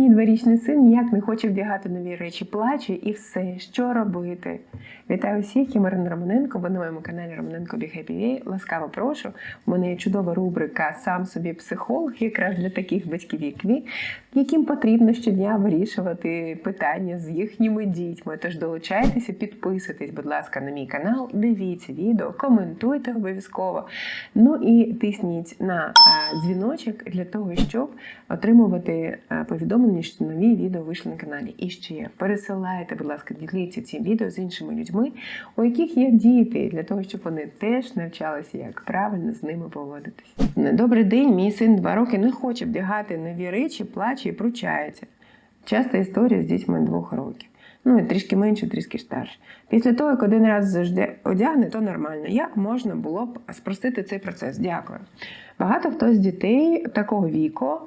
Мій дворічний син ніяк не хоче вдягати нові речі, плаче і все. Що робити? Вітаю всіх, я Марина Романенко. Ви на моєму каналі Романенко Be Happy Way. Ласкаво прошу. У мене є чудова рубрика Сам собі психолог, якраз для таких батьків, як ви, яким потрібно щодня вирішувати питання з їхніми дітьми. Тож долучайтеся, підписуйтесь, будь ласка, на мій канал, дивіться відео, коментуйте обов'язково. Ну і тисніть на е, дзвіночок для того, щоб отримувати е, повідомлення, що нові відео вийшли на каналі. І ще пересилайте, будь ласка, діліться цим відео з іншими людьми, у яких є діти, для того, щоб вони теж навчалися, як правильно з ними поводитись. Добрий день, мій син два роки не хоче вдягати нові речі, плаче і пручається. Часта історія з дітьми двох років. Ну, і трішки менше, трішки старше. Після того, як один раз завжди одягне, то нормально. Як можна було б спростити цей процес? Дякую. Багато хто з дітей такого віку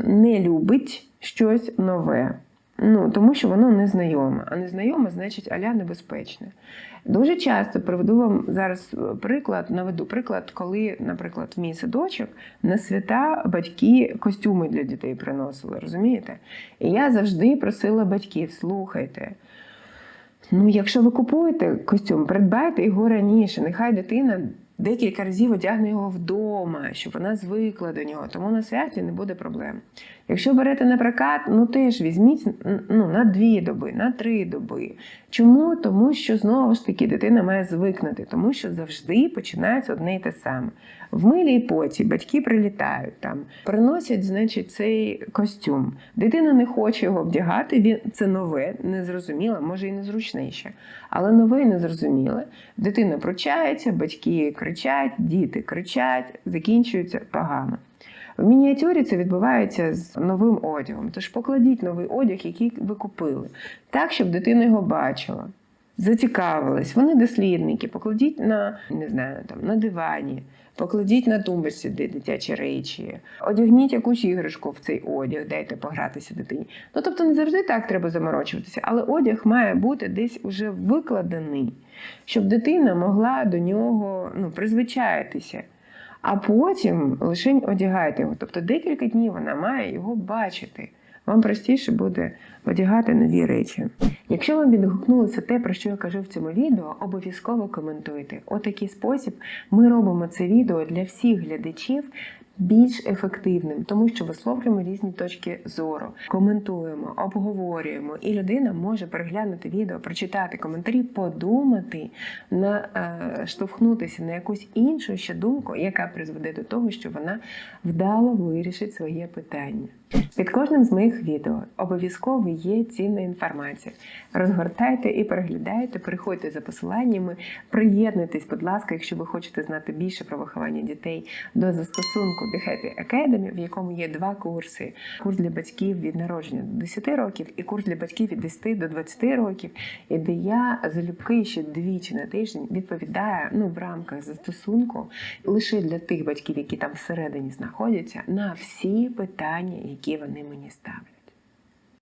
не любить щось нове. Ну, тому що воно незнайоме. А незнайоме значить аля небезпечне. Дуже часто приведу вам зараз приклад, наведу приклад, коли, наприклад, в мій садочок на свята батьки костюми для дітей приносили, розумієте? І я завжди просила батьків: слухайте. Ну, якщо ви купуєте костюм, придбайте його раніше. Нехай дитина декілька разів одягне його вдома, щоб вона звикла до нього, тому на святі не буде проблем. Якщо берете на прокат, ну теж візьміть ну, на дві доби, на три доби. Чому? Тому що знову ж таки дитина має звикнути, тому що завжди починається одне і те саме. В милій поті батьки прилітають там, приносять, значить, цей костюм. Дитина не хоче його вдягати. Він це нове, незрозуміле, може і незручніше, але нове і незрозуміле. Дитина пручається, батьки кричать, діти кричать, закінчується погано. В мініатюрі це відбувається з новим одягом. Тож покладіть новий одяг, який ви купили, так, щоб дитина його бачила, зацікавилась. Вони дослідники, покладіть на не знаю, там, на дивані, покладіть на тумбочці дитячі речі, одягніть якусь іграшку в цей одяг, дайте погратися дитині. Ну тобто не завжди так треба заморочуватися, але одяг має бути десь уже викладений, щоб дитина могла до нього ну, призвичаїтися а потім лише одягайте його. Тобто декілька днів вона має його бачити. Вам простіше буде одягати нові речі. Якщо вам відгукнулося те, про що я кажу в цьому відео, обов'язково коментуйте. У такий спосіб ми робимо це відео для всіх глядачів більш ефективним, тому що висловлюємо різні точки зору, коментуємо, обговорюємо, і людина може переглянути відео, прочитати коментарі, подумати, наштовхнутися на якусь іншу ще думку, яка призведе до того, що вона вдало вирішить своє питання. Під кожним з моїх відео обов'язково є цінна інформація. Розгортайте і переглядайте, переходьте за посиланнями, приєднуйтесь, будь ласка, якщо ви хочете знати більше про виховання дітей до застосунку The Happy Academy, в якому є два курси: курс для батьків від народження до 10 років і курс для батьків від 10 до 20 років, і де я залюбки ще двічі на тиждень відповідаю ну, в рамках застосунку лише для тих батьків, які там всередині знаходяться, на всі питання, які вони мені ставлять.